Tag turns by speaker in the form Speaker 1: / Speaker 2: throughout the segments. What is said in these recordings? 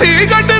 Speaker 1: ചീകട്ട്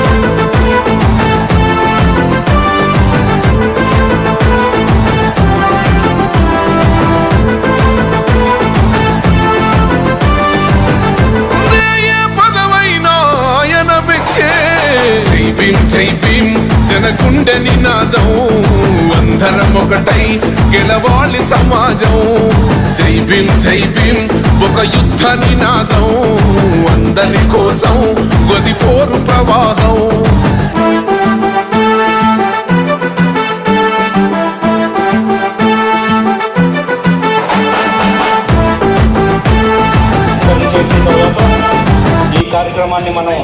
Speaker 1: భీం జై భీం జనకుండె నినాదం అందరం ఒకటై గెలవాలి సమాజం. జై భీం జై భీం ఒక యుద్ధ నినాదం అందరి కోసం గది పోరు ప్రవాహం
Speaker 2: ఈ కార్యక్రమాన్ని మనం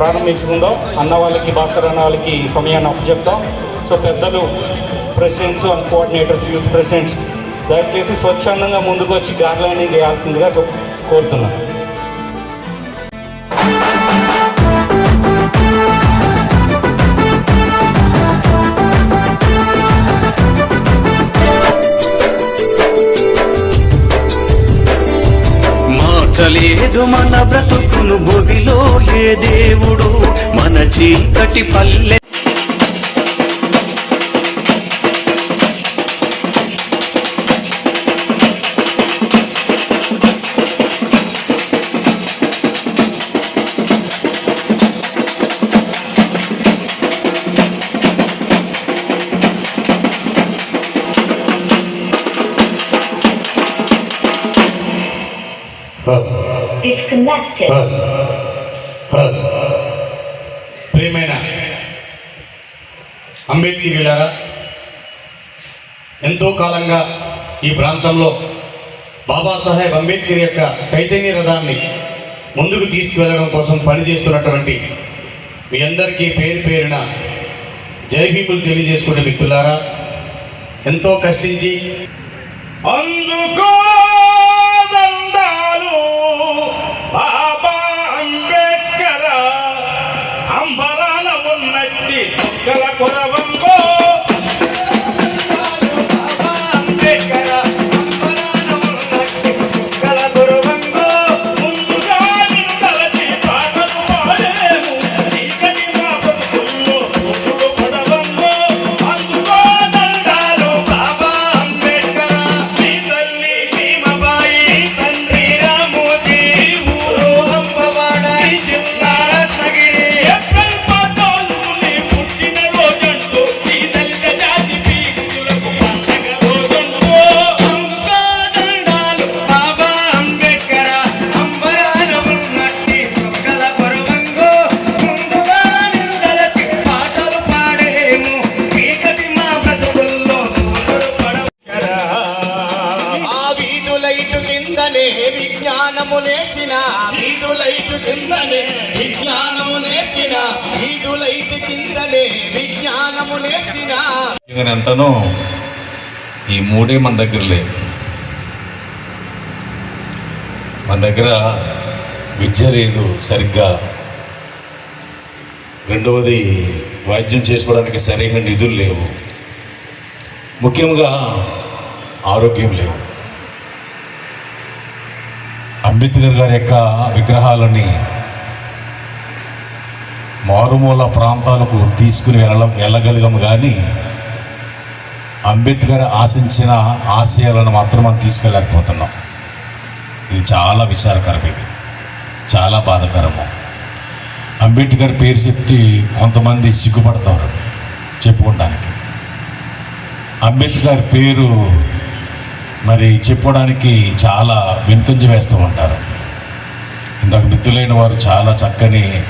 Speaker 2: ప్రారంభించుకుందాం. అన్న వాళ్ళకి భాస్కర్ అన్న వాళ్ళకి ఈ సమయాన్ని అప్పచెప్తాం. సో పెద్దలు presidents and coordinators youth presidents దయచేసి స్వచ్ఛందంగా ముందుకు వచ్చి గార్లాండింగ్ చేయాల్సిందిగా చెప్- కోరుతున్నాను
Speaker 3: మార్చలేదు మన బ్రతుకును భోగిలో ఏ దేవుడు? మన చీకటి పల్లె
Speaker 4: ప్రియమైన అంబేద్కర్లారా ఎంతో కాలంగా ఈ ప్రాంతంలో బాబాసాహెబ్ అంబేద్కర్ యొక్క చైతన్య రథాన్ని ముందుకు తీసుకువెళ్ళడం కోసం పనిచేస్తున్నటువంటి మీ అందరికీ పేరు పేరున జై భీములు తెలియజేసుకునే మిత్రులారా ఎంతో కష్టించి అందుకో దండాలు బాబా అంబేద్కర్ అంబరాల ఉన్నట్టి సుక్కల కొరవంగో
Speaker 5: విజ్ఞానము నేర్చిన? వీధులైటు కిందనే విజ్ఞానము నేర్చిన? వీధులైటు కిందనే విజ్ఞానము నేర్చిన?
Speaker 6: ఎంతనో ఈ మూడే మన దగ్గర లేవు మన దగ్గర విద్య లేదు సరిగ్గా. రెండవది వైద్యం చేసుకోవడానికి సరైన నిధులు లేవు. ముఖ్యంగా ఆరోగ్యం లేవు అంబేద్కర్ గారి యొక్క విగ్రహాలని మారుమూల ప్రాంతాలకు తీసుకుని వెళ్ళ వెళ్ళగలిగాము కానీ అంబేద్కర్ ఆశించిన ఆశయాలను మాత్రం మనం తీసుకెళ్ళలేకపోతున్నాం. ఇది చాలా విచారకరం ఇది. చాలా బాధాకరము. అంబేద్కర్ పేరు చెప్పి కొంతమంది సిగ్గుపడతారు చెప్పుకోవడానికి. అంబేద్కర్ పేరు మరి చెప్పడానికి చాలా వెనుకంజ వేస్తూ ఉంటారు. ఇందాక మిత్రులైన వారు చాలా చక్కని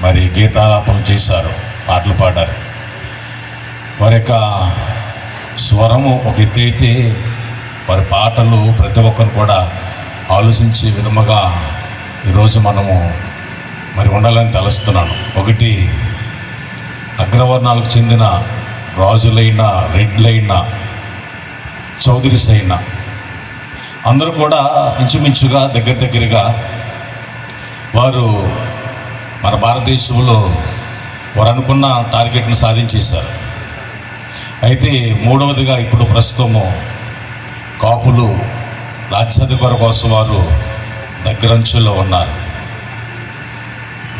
Speaker 6: మరి గీతాలాపన చేశారు పాటలు పాడారు. వారి యొక్క స్వరము ఒక ఎత్తైతే వారి పాటలు ప్రతి ఒక్కరు కూడా ఆలోచించే విధముగా ఈరోజు మనము మరి ఉండాలని తలుస్తున్నాను. ఒకటి అగ్రవర్ణాలకు చెందిన రాజులైన రెడ్లైన చౌదరిస్ అయినా అందరూ కూడా ఇంచుమించుగా దగ్గర దగ్గరగా వారు మన భారతదేశంలో వారు అనుకున్న టార్గెట్ను సాధించేశారు. అయితే మూడవదిగా ఇప్పుడు ప్రస్తుతము కాపులు రాజ్యాధికార కోసం వారు దగ్గరంచుల్లో ఉన్నారు.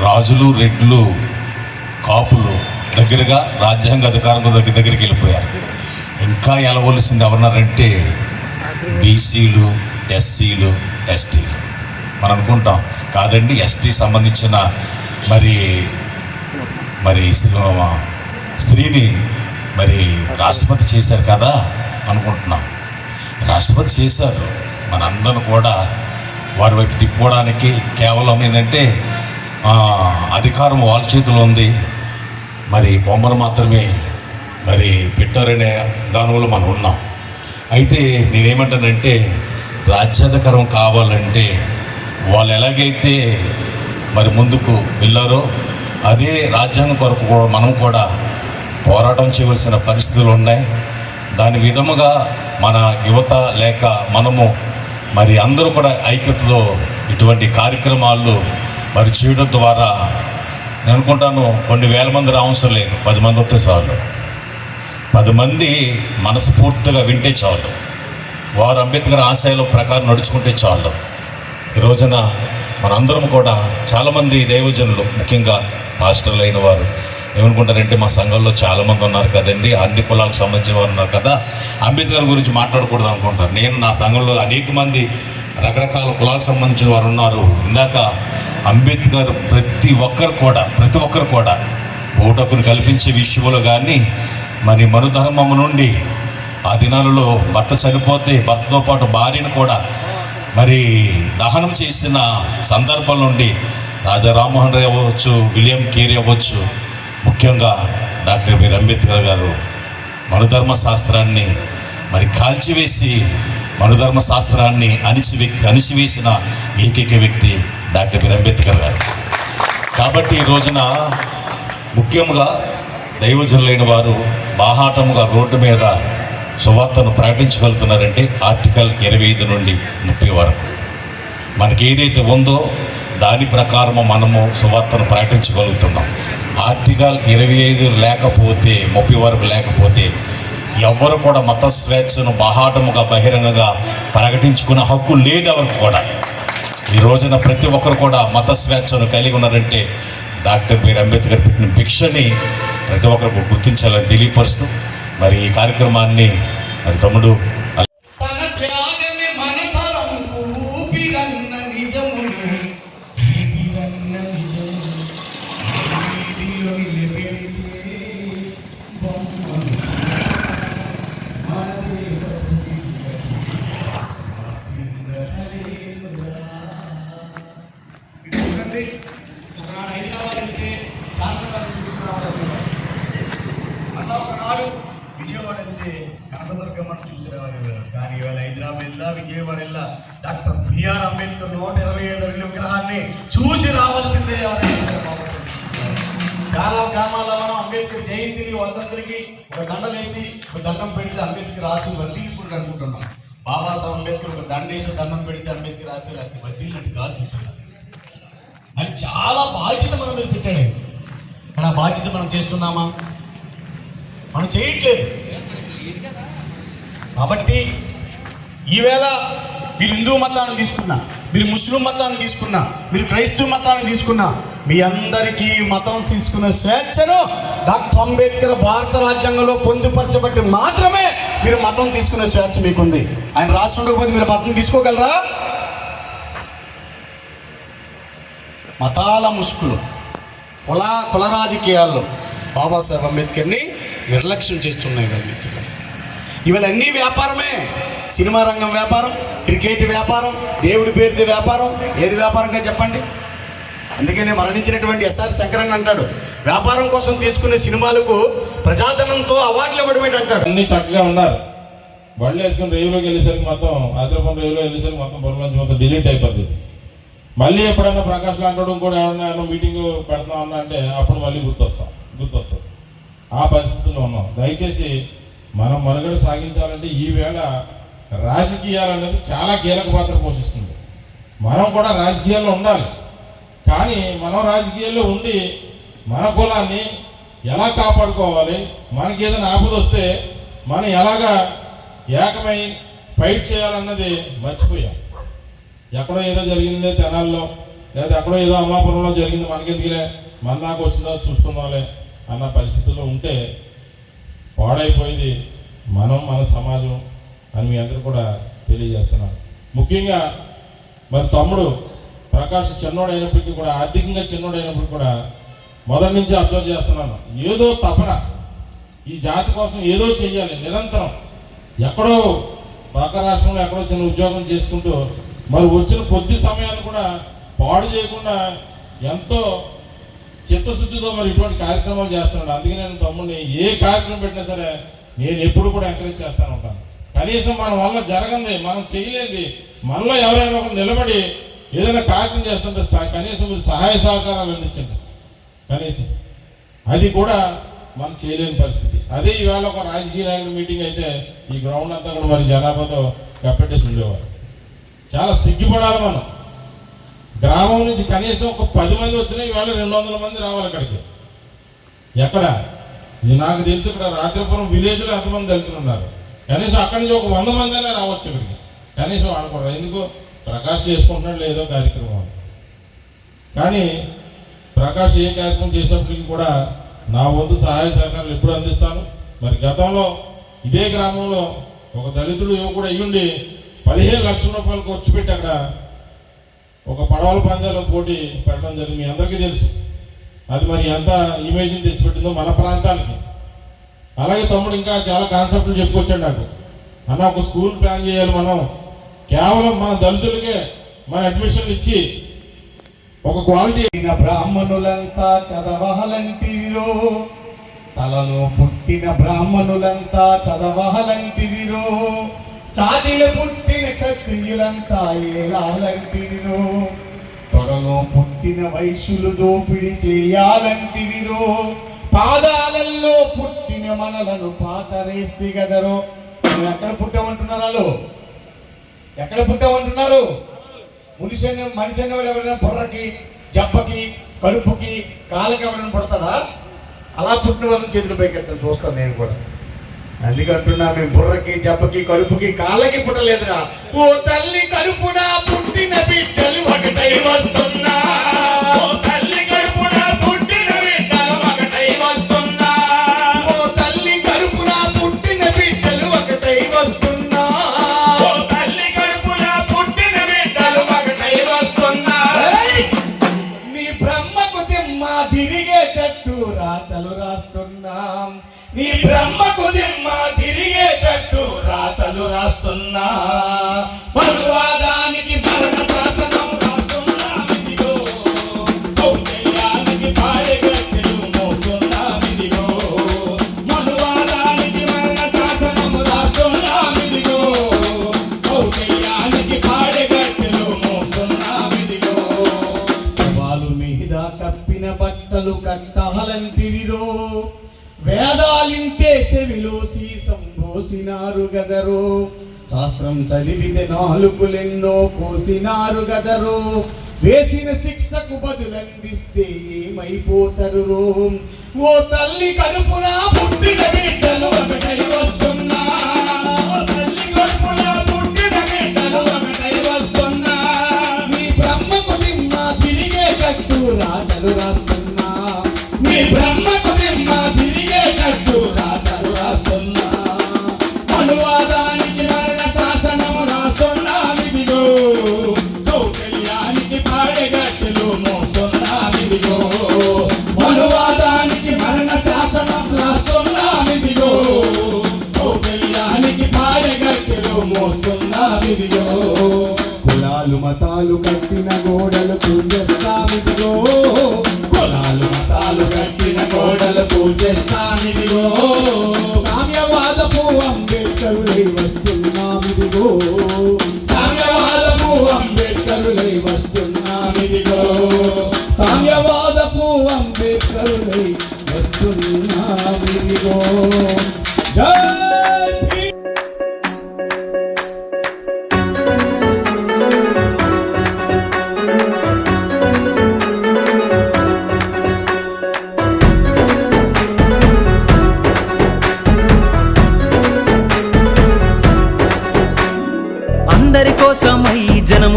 Speaker 6: రాజులు రెడ్లు కాపులు దగ్గరగా రాజ్యాంగ అధికారంలో దగ్గర దగ్గరికి వెళ్ళిపోయారు. ఇంకా ఎలవలసింది ఎవరన్నారంటే బీసీలు ఎస్సీలు ఎస్టీలు. మనం అనుకుంటాం కాదండి ఎస్టీ సంబంధించిన మరి మరి స్త్రీని మరి రాష్ట్రపతి చేశారు కదా అనుకుంటున్నాం. రాష్ట్రపతి చేశారు. మనందరం కూడా వారి వైపు తిప్పుకోవడానికి కేవలం ఏంటంటే అధికారం వాళ్ళ చేతిలో ఉంది. మరి బొమ్మలు మాత్రమే మరి పెట్టారనే దానివల్ల మనం ఉన్నాం. అయితే నేనేమంటానంటే రాజ్యాధికారం కావాలంటే వాళ్ళు ఎలాగైతే మరి ముందుకు వెళ్ళారో అదే రాజ్యాంగం కొరకు కూడా మనం కూడా పోరాటం చేయవలసిన పరిస్థితులు ఉన్నాయి. దాని విధముగా మన యువత లేక మనము మరి అందరూ కూడా ఐక్యతతో ఇటువంటి కార్యక్రమాలు మరి చేయడం ద్వారా నేను అనుకుంటాను కొన్ని వేల మంది రావసరం లేదు పది మంది వస్తే చాలు. పది మంది మనస్ఫూర్తిగా వింటే చాలు. వారు అంబేద్కర్ ఆశయాల ప్రకారం నడుచుకుంటే చాలు. ఈ రోజున మనందరం కూడా చాలామంది దైవజనులు ముఖ్యంగా పాస్టర్లు అయిన వారు ఏమనుకుంటారంటే మా సంఘంలో చాలామంది ఉన్నారు కదండి అన్ని కులాలకు సంబంధించిన వారు ఉన్నారు కదా అంబేద్కర్ గురించి మాట్లాడకూడదు అనుకుంటారు. నేను నా సంఘంలో అనేక మంది రకరకాల కులాలకు సంబంధించిన వారు ఉన్నారు. ఇందాక అంబేద్కర్ ప్రతి ఒక్కరు కూడా ప్రతి ఒక్కరు కూడా ఓటకును కల్పించే విషయంలో కానీ మరి మరుధర్మము నుండి ఆ దినాలలో భర్త చనిపోతే భర్తతో పాటు భార్యను కూడా మరి దహనం చేసిన సందర్భం నుండి రాజా రామ్మోహన్ రాయ్ అవ్వచ్చు విలియం కేరీ అవ్వచ్చు ముఖ్యంగా డాక్టర్ బిఆర్ అంబేద్కర్ గారు మనుధర్మ శాస్త్రాన్ని మరి కాల్చివేసి మనుధర్మ శాస్త్రాన్ని అణిచి వ్యక్తి అణిచివేసిన ఏకైక వ్యక్తి డాక్టర్ బిఆర్ అంబేద్కర్ గారు. కాబట్టి ఈ రోజున ముఖ్యంగా దైవజనులైన వారు బాహాటముగా రోడ్డు మీద సువార్తను ప్రకటించగలుగుతున్నారంటే ఆర్టికల్ ఇరవై ఐదు నుండి ముప్పై వరకు. మనకి ఏదైతే ఉందో దాని ప్రకారము మనము సువార్తను ప్రకటించగలుగుతున్నాం. ఆర్టికల్ ఇరవై ఐదు లేకపోతే ముప్పై వరకు లేకపోతే ఎవ్వరు కూడా మత స్వేచ్ఛను బాహాటముగా బహిరంగంగా ప్రకటించుకునే హక్కు లేదు ఎవరికి కూడా. ఈ రోజున ప్రతి ఒక్కరు కూడా మత స్వేచ్ఛను కలిగి ఉన్నారంటే డాక్టర్ బిఆర్ అంబేద్కర్ పెట్టిన భిక్షని ప్రతి ఒక్కరు గుర్తించాలని తెలియపరుస్తూ మరి ఈ కార్యక్రమాన్ని మరి తమ్ముడు
Speaker 7: తన పెడితే అంబేద్కర్ రాసి వర్ధిల్లుకుంటూ అనుకుంటున్నాం. బాబాసాహెబ్ అంబేద్కర్ ఒక దండేసి దండం పెడితే అంబేద్కర్ రాసి అది వర్ధిల్లినట్టు కాదు మిత్రులారా. అది చాలా బాధ్యత మన మీద పెట్టాడు. కానీ ఆ బాధ్యత మనం చేస్తున్నామా? మనం చేయట్లేదు. కాబట్టి ఈవేళ మీరు హిందూ మతాన్ని తీసుకున్నా మీరు ముస్లిం మతాన్ని తీసుకున్నా మీరు క్రైస్తవ మతాన్ని తీసుకున్నా మీ అందరికీ మతం తీసుకున్న స్వేచ్ఛను డాక్టర్ అంబేద్కర్ భారత రాజ్యాంగంలో పొందుపరచబట్టి మాత్రమే మీరు మతం తీసుకునే స్వేచ్ఛ మీకుంది. ఆయన రాసి ఉండకపోతే మీరు మతం తీసుకోగలరా? మతాల ముసుకులు కుల కుల రాజకీయాల్లో బాబాసాహెబ్ అంబేద్కర్ని నిర్లక్ష్యం చేస్తున్నాయి కదా మిత్రులు ఇవాళ అన్నీ వ్యాపారమే. సినిమా రంగం వ్యాపారం క్రికెట్ వ్యాపారం దేవుడి పేరుది వ్యాపారం. ఏది వ్యాపారంగా చెప్పండి? అందుకనే మరణించినటువంటి ఎస్ఆర్ శంకరన్ అంటాడు వ్యాపారం కోసం తీసుకునే సినిమాలకు ప్రజాధనంతో అవార్డులు ఇవ్వడం అంటాడు.
Speaker 8: అన్ని చక్కగా ఉన్నారు. బండ్లు వేసుకుని రేవులోకి వెళ్ళేసరికి మొత్తం ఆదిలాబాద్ రేవులో వెళ్ళేసరికి మొత్తం బొమ్మల మొత్తం డిలీట్ అయిపోతుంది మళ్ళీ ఎప్పుడైనా ప్రకాష్ లాంటి కూడా ఏమన్నా ఏమైనా మీటింగ్ పెడతాం అన్నా అంటే అప్పుడు మళ్ళీ గుర్తొస్తాం గుర్తొస్తాం. ఆ పరిస్థితుల్లో ఉన్నాం. దయచేసి మనం మనుగడ సాగించాలంటే ఈవేళ రాజకీయాలు అనేది చాలా కీలక పాత్ర పోషిస్తుంది. మనం కూడా రాజకీయాల్లో ఉండాలి. కానీ మనం రాజకీయాల్లో ఉండి మన కులాన్ని ఎలా కాపాడుకోవాలి? మనకి ఏదైనా ఆపద వస్తే మనం ఎలాగా ఏకమై ఫైట్ చేయాలన్నది మర్చిపోయాం. ఎక్కడో ఏదో జరిగింది తెనాల్లో లేదా ఎక్కడో ఏదో అమ్మాపురంలో జరిగింది మనకెందుకులే? మన దాకా వచ్చిందో చూసుకుందాంలే అన్న పరిస్థితుల్లో ఉంటే పాడైపోయింది మనం మన సమాజం అని మీ అందరూ కూడా తెలియజేస్తున్నారు. ముఖ్యంగా మరి తమ్ముడు ప్రకాష్ చిన్నోడు అయినప్పటికీ కూడా ఆర్థికంగా చిన్నోడు అయినప్పటికీ కూడా మొదటి నుంచి అబ్జర్వ్ చేస్తున్నాను. ఏదో తపన. ఈ జాతి కోసం ఏదో చేయాలి నిరంతరం. ఎక్కడో పక్క రాష్ట్రంలో ఎక్కడో చిన్న ఉద్యోగం చేసుకుంటూ మరి వచ్చిన కొద్ది సమయాన్ని కూడా పాడు చేయకుండా ఎంతో చిత్తశుద్ధితో మరి ఇటువంటి కార్యక్రమాలు చేస్తున్నాడు. అందుకే నేను తమ్ముడిని ఏ కార్యక్రమం పెట్టినా సరే నేను ఎప్పుడు కూడా ఎంకరేజ్ చేస్తాను ఉంటాను. కనీసం మన వల్ల జరగంది మనం చేయలేంది మనలో ఎవరైనా ఒకరు నిలబడి ఏదైనా కార్యక్రమం చేస్తుంటే స- కనీసం మీరు సహాయ సహకారాలు అందించండి. కనీసం. అది కూడా మనం చేయలేని పరిస్థితి. అదే ఈవేళ ఒక రాజకీయ నాయకుల మీటింగ్ అయితే ఈ గ్రౌండ్ అంతా కూడా మరి జనాభాతో కప్పెట్టేసి ఉండేవారు. చాలా సిగ్గుపడాలి మనం. గ్రామం నుంచి కనీసం ఒక పది మంది వచ్చినా ఈవేళ రెండు వందల మంది రావాలి అక్కడికి. ఎక్కడ? ఇది నాకు తెలిసి ఇక్కడ రాత్రిపురం విలేజ్లో ఎంతమంది వెళ్తున్నారు కనీసం అక్కడి నుంచి ఒక వంద మంది అయినా రావచ్చు ఇక్కడికి. కనీసం ఆడకూడదు ఎందుకు? ప్రకాష్ చేసుకుంటున్నాడు లేదో కార్యక్రమం కానీ ప్రకాష్ ఏ కార్యక్రమం చేసినప్పటికీ కూడా నా వంతు సహాయ సహకారాలు ఎప్పుడు అందిస్తాను. మరి గతంలో ఇదే గ్రామంలో ఒక దళితుడు యువకుడు అయ్యుండి పదిహేను లక్షల రూపాయలు ఖర్చు పెట్టి అక్కడ ఒక పడవల పందాల పోటీ పెట్టడం జరిగింది. మీ అందరికీ తెలుసు. అది మరి ఎంత ఇమేజ్ని తెచ్చిపెట్టిందో మన ప్రాంతానికి. అలాగే తమ్ముడు ఇంకా చాలా కాన్సెప్ట్లు చెప్పుకొచ్చాడు నాకు. అన్న ఒక స్కూల్ ప్లాన్ చేయాలి మనం. కేవలం మన దళితులకే మన అడ్మిషన్ ఇచ్చి ఒక క్వాలిటీ
Speaker 7: బ్రాహ్మణులంతా చదవహలంటిరో తలలో పుట్టిన బ్రాహ్మణులంతా చదవహలంటిరో చాదిలో పుట్టిన క్షత్రియులంతా ఏలాలంటిరో త్వరలో పుట్టిన వయసులు దోపిడి చేయాలంటివిరో. పాదాలల్లో పుట్టిన మనలను పాతరేస్తే గదరో. నువ్వు ఎక్కడ పుట్టమంటున్నారు వాళ్ళు ఎక్కడ పుట్టామంటున్నారు మనిషి అనే మనిషి అనేవాడు ఎవరైనా బుర్రకి జబ్బకి కడుపుకి కాళ్ళకి ఎవరైనా పుడతారా? అలా పుట్టిన వాళ్ళని చేతులు పైకెత్తాను చూస్తాను నేను కూడా. అందుకంటున్నా మేము బుర్రకి జబ్బకి కడుపుకి కాళ్ళకి పుట్టలేదురా. ఓ తల్లి కడుపున పుట్టిన బిడ్డలు ఒకటై వస్తుంది. చదివితే నాలుగులెన్నో కోసినారు గదరో. వేసిన శిక్షకు బదులందిస్తే ఏమైపోతరు ఓ తల్లి కడుపున పుట్టిన బిడ్డ
Speaker 4: మేము మోస్తున్నామిదిగో కులాలు
Speaker 7: మతాలు కట్టిన గోడలు పూజేస్తామిదిగో కులాలు మతాలు కట్టిన గోడలు పూజేస్తామిదిగో సామ్యవాదపు అంబేద్కరులై వస్తున్నామిదిగో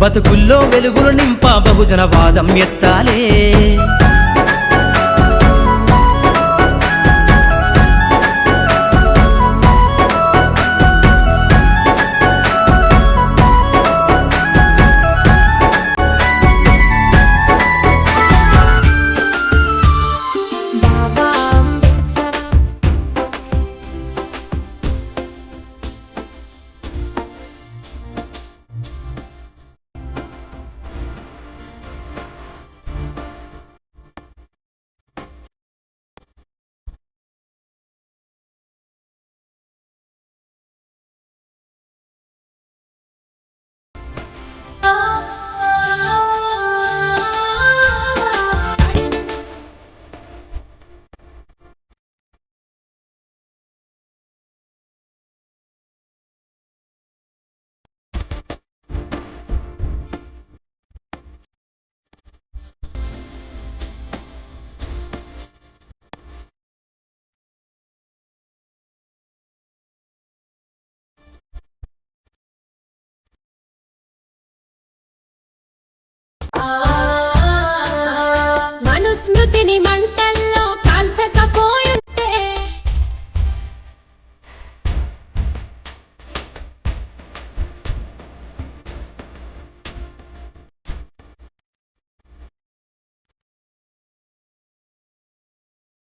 Speaker 3: బతుకుల్లో వెలుగులు నింప బహుజన వాదం ఎత్తాలే.